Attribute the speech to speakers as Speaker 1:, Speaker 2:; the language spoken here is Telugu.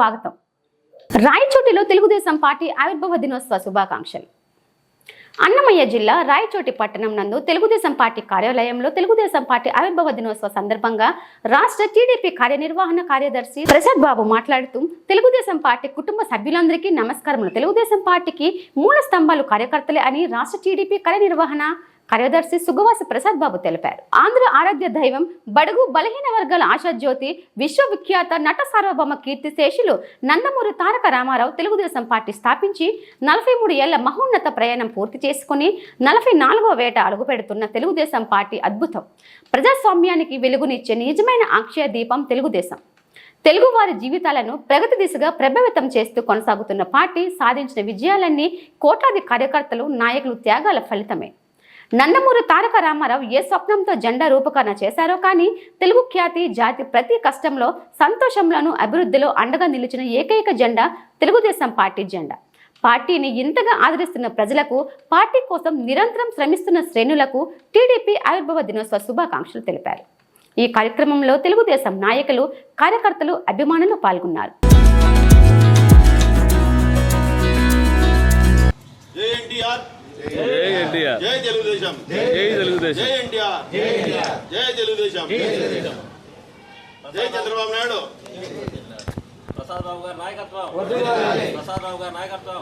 Speaker 1: స్వాగతం. రాయచోటిలో తెలుగుదేశం పార్టీ ఆవిర్భావ దినోత్సవ శుభాకాంక్షలు. అన్నమయ్య జిల్లా రాయచోటి పట్టణం నందు తెలుగుదేశం పార్టీ కార్యాలయంలో తెలుగుదేశం పార్టీ ఆవిర్భావ దినోత్సవ సందర్భంగా రాష్ట్ర టీడీపీ కార్యనిర్వహణ కార్యదర్శి ప్రసాద్ బాబు మాట్లాడుతూ తెలుగుదేశం పార్టీ కుటుంబ సభ్యులందరికీ నమస్కారములు. తెలుగుదేశం పార్టీకి మూల స్తంభాలు కార్యకర్తలే అని రాష్ట్ర టీడీపీ కార్యనిర్వహణ కార్యదర్శి సుగవాస ప్రసాద్ బాబు తెలిపారు. ఆంధ్ర ఆరాధ్య దైవం బడుగు బలహీన వర్గాల ఆశాజ్యోతి విశ్వవిఖ్యాత నట సార్వభౌమ కీర్తి శేషులు నందమూరి తారక రామారావు తెలుగుదేశం పార్టీ స్థాపించి నలభై మూడు ఏళ్ళ మహోన్నత ప్రయాణం పూర్తి చేసుకుని నలభై నాలుగో వేట అడుగుపెడుతున్న తెలుగుదేశం పార్టీ అద్భుతం. ప్రజాస్వామ్యానికి వెలుగునిచ్చే నిజమైన అక్షయ దీపం తెలుగుదేశం. తెలుగువారి జీవితాలను ప్రగతి దిశగా ప్రభావితం చేస్తూ కొనసాగుతున్న పార్టీ సాధించిన విజయాలన్నీ కోట్లాది కార్యకర్తలు నాయకులు త్యాగాల ఫలితమే. నందమూరి తారక రామారావు ఏ స్వప్నంతో జెండా రూపకరణ చేశారో కానీ తెలుగు ఖ్యాతి జాతి ప్రతి కష్టంలో సంతోషంలోనూ అభివృద్ధిలో అండగా నిలిచిన ఏకైక జెండా తెలుగుదేశం పార్టీ జెండా. పార్టీని ఇంతగా ఆదరిస్తున్న ప్రజలకు పార్టీ కోసం నిరంతరం శ్రమిస్తున్న శ్రేణులకు టీడీపీ ఆవిర్భావ దినోత్సవ శుభాకాంక్షలు తెలిపారు. ఈ కార్యక్రమంలో తెలుగుదేశం నాయకులు కార్యకర్తలు అభిమానులు పాల్గొన్నారు.
Speaker 2: జై ఎన్టీఆర్.
Speaker 3: జై ఎన్టీఆర్.
Speaker 2: జై తెలుగుదేశం.
Speaker 3: జై తెలుగుదేశం.
Speaker 2: జై ఎన్టీఆర్. జై తెలుగుదేశం. జై చంద్రబాబు నాయుడు.
Speaker 4: ప్రసాద్ బాబు గారి నాయకత్వం. ప్రసాద్ బాబు గారి నాయకత్వం.